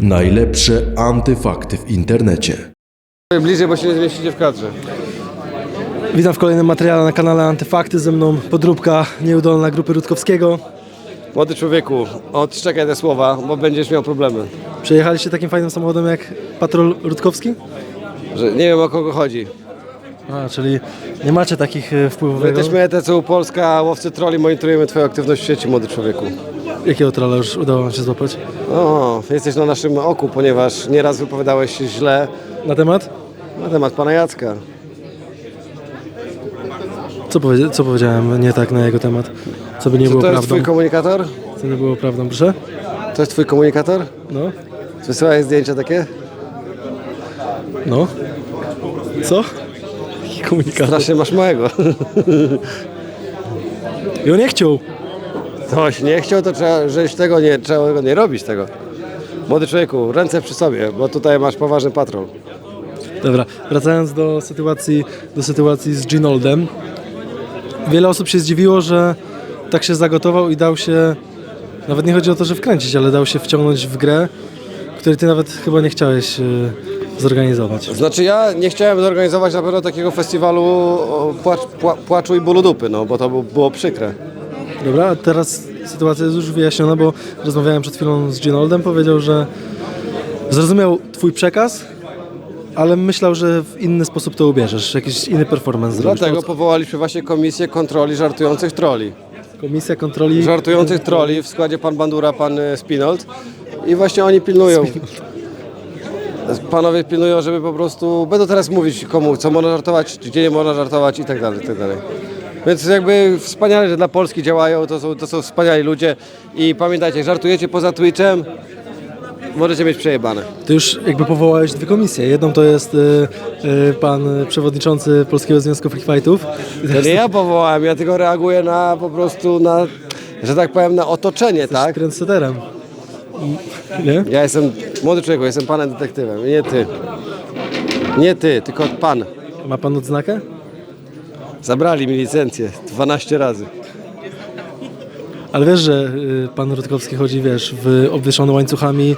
Najlepsze antyfakty w internecie. Bliżej, bo się nie zmieścicie w kadrze. Witam w kolejnym materiale na kanale Antyfakty. Ze mną podróbka nieudolna grupy Rutkowskiego. Młody człowieku, odczekaj te słowa, bo będziesz miał problemy. Przejechaliście takim fajnym samochodem jak patrol Rutkowski? Że nie wiem o kogo chodzi. A, czyli nie macie takich e, wpływów. My jesteśmy ETCU Polska, łowcy troli, monitorujemy twoją aktywność w sieci, młody człowieku. Jakiego trolla już udało wam się złapać? O, jesteś na naszym oku, ponieważ nieraz wypowiadałeś się źle Na temat? na temat pana Jacka. Co, powiedzia- co powiedziałem nie tak na jego temat? Co by nie Czy było to jest prawdą? twój komunikator? Co nie było prawdą, proszę? To jest twój komunikator? No, Wysyłałeś zdjęcia takie? no. Co? Jaki komunikator? Strasznie masz małego. I on nie chciał. Ktoś nie chciał, to trzeba, żeś tego nie, trzeba nie robić tego. Młody człowieku, ręce przy sobie, bo tutaj masz poważny patrol. Dobra, wracając do sytuacji, do sytuacji z Ginoldem. Wiele osób się zdziwiło, że tak się zagotował i dał się, nawet nie chodzi o to, że wkręcić, ale dał się wciągnąć w grę, której ty nawet chyba nie chciałeś e, zorganizować. Znaczy ja nie chciałem zorganizować na pewno takiego festiwalu płacz, pła, płaczu i bólu dupy, no bo to by- było przykre. Dobra, a teraz sytuacja jest już wyjaśniona, bo rozmawiałem przed chwilą z Ginoldem, powiedział, że zrozumiał twój przekaz, ale myślał, że w inny sposób to ubierzesz, jakiś inny performance zrobisz. Dlatego powołaliśmy właśnie komisję kontroli żartujących troli. Komisja kontroli... Żartujących troli w składzie pan Bandura, pan y, Spinold i właśnie oni pilnują. Panowie pilnują, żeby po prostu, będą teraz mówić komu, co można żartować, gdzie nie można żartować i tak dalej, i tak dalej. Więc jakby wspaniale, że dla Polski działają, to są, to są wspaniali ludzie i pamiętajcie, żartujecie poza Twitchem, możecie mieć przejebane. Ty już jakby powołałeś dwie komisje. Jedną to jest y, y, pan przewodniczący Polskiego Związku Free Fightów. To nie ja powołałem, ja tylko reaguję na po prostu na, że tak powiem, na otoczenie, tak? Trendsetterem. Nie? Ja jestem, młody człowiek, jestem panem detektywem, nie ty. Nie ty, tylko pan. Ma pan odznakę? Zabrali mi licencję 12 razy. Ale wiesz, że y, pan Rutkowski chodzi, wiesz, w obwieszony łańcuchami,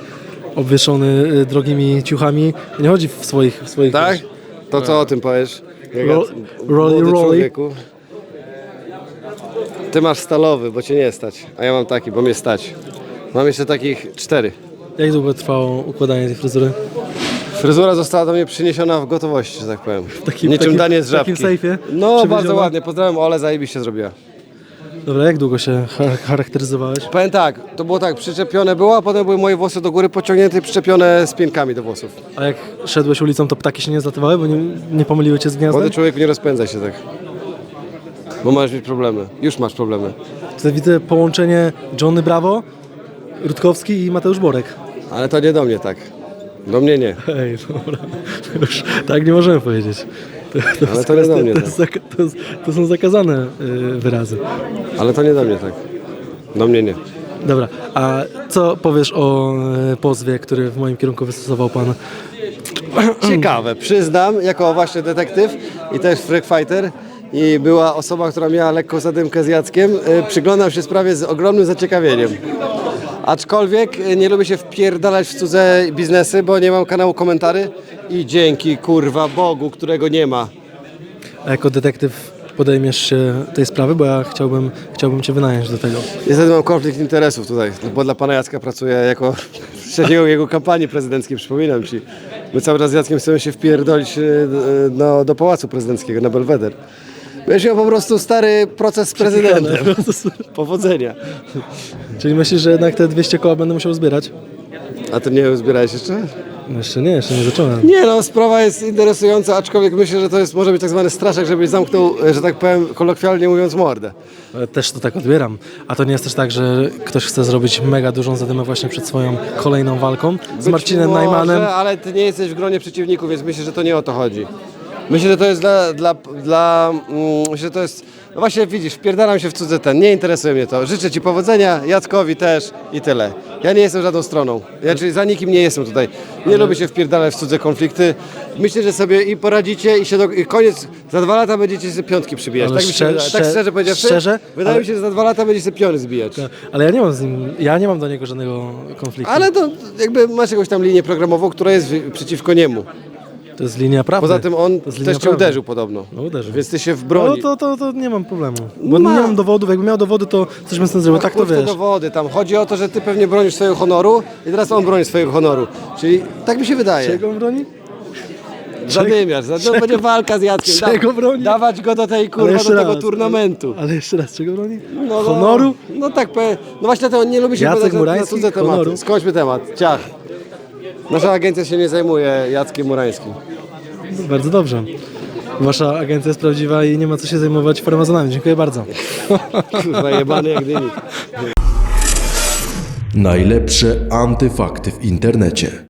obwieszony y, drogimi ciuchami. Nie chodzi w swoich... W swoich Tak? wiesz, To co o tym powiesz? Jak Ro- rolly, młody rolly. człowieku. Ty masz stalowy, bo cię nie stać, a ja mam taki, bo mnie stać. Mam jeszcze takich cztery. Jak długo trwało układanie tej fryzury? Fryzura została do mnie przyniesiona w gotowości, że tak powiem. Niczym takim- danie z w takim żabki. sejfie? No, bardzo ładnie. Pozdrawiam Ole, zajebiście zrobiła. Dobra, jak długo się cha- charakteryzowałeś? Powiem tak, to było tak, przyczepione było, a potem były moje włosy do góry pociągnięte i przyczepione spienkami do włosów. A jak szedłeś ulicą, to ptaki się nie zlatywały, bo nie, nie pomyliły cię z gniazdem? Młody człowieku, nie rozpędzaj się tak. Bo możesz mieć problemy. Już masz problemy. Tutaj widzę połączenie Johnny Bravo, Rutkowski i Mateusz Borek. Ale to nie do mnie tak. Do mnie nie. Ej, dobra. Już tak nie możemy powiedzieć. To, to, Ale jest to nie do kwestia- mnie, to, tak. jest zaka- to, jest, to są zakazane y, wyrazy. Ale to nie do mnie tak. Do mnie nie. Dobra, a co powiesz o y, pozwie, który w moim kierunku wystosował pan? Ciekawe. Przyznam, jako właśnie detektyw i też freak fighter i była osoba, która miała lekką zadymkę z Jackiem, y, przyglądam się sprawie z ogromnym zaciekawieniem. Aczkolwiek nie lubię się wpierdalać w cudze biznesy, bo nie mam kanału komentarzy i dzięki kurwa Bogu, którego nie ma. A jako detektyw podejmiesz się tej sprawy, bo ja chciałbym, chciałbym cię wynająć do tego. Niestety mam konflikt interesów tutaj, bo dla pana Jacka pracuję jako trzeciego jego kampanii prezydenckiej, przypominam ci. My cały czas z Jackiem chcemy się wpierdolić e, no, do Pałacu Prezydenckiego, na Belweder. Wiesz, ja po prostu stary proces z prezydentem. Powodzenia. Czyli myślisz, że jednak te 200 koła będę musiał zbierać? A ty nie zbierałeś jeszcze? No jeszcze nie, jeszcze nie zacząłem. Nie no, sprawa jest interesująca, aczkolwiek myślę, że to jest, może być tak zwany straszek, żebyś zamknął, e, że tak powiem, kolokwialnie mówiąc, mordę. Ale Też to tak odbieram. A to nie jest też tak, że ktoś chce zrobić mega dużą zadymę właśnie przed swoją kolejną walką z Marcinem może, Najmanem. ale ty nie jesteś w gronie przeciwników, więc myślę, że to nie o to chodzi. Myślę, że to jest dla, dla, dla mm, myślę, że to jest No właśnie widzisz, wpierdalam się w cudze ten, nie interesuje mnie to. Życzę Ci powodzenia, Jackowi też i tyle. Ja nie jestem żadną stroną, ja czyli za nikim nie jestem tutaj. Nie lubię się wpierdalać w cudze konflikty. Myślę, że sobie i poradzicie i się do... i koniec, za dwa lata będziecie sobie piątki przybijać. Ale Tak, mi się szczerze- wydaje. tak szczerze- szczerze powiedziawszy, szczerze? wydaje Ale- mi się, że za dwa lata będziecie sobie piony zbijać. Ale ja nie mam z nim, ja nie mam do niego żadnego konfliktu. Ale to jakby masz jakąś tam linię programową, która jest przeciwko niemu. To jest linia prawdy. Poza tym on też cię prawdy. uderzył podobno. No uderzył. Więc ty się w No to, to, to nie mam problemu. Bo Ma. nie mam dowodów, jakbym miał dowody, to coś bym z tym zrobił. Tak to wiesz. dowody tam. Chodzi o to, że ty pewnie bronisz swojego honoru i teraz on broni swojego honoru. Czyli tak mi się wydaje. Czego on broni? Zadymiarz. za- To będzie walka z Jackiem. Czego broni? Dawać go do tej kurwa, do tego raz, turnamentu. Ale, jeszcze raz, czego broni? No, no. Honoru? No tak, pe- no właśnie to on nie lubi się Jacek wypowiadać na, na Murański? cudze tematy. Honoru? Skończmy temat. Ciach. Nasza agencja się nie zajmuje Jackiem Murańskim. Bardzo dobrze. Wasza agencja jest prawdziwa i nie ma co się zajmować farmazonami. Dziękuję bardzo. Kurwa jebany jak dynik. Najlepsze antyfakty w internecie.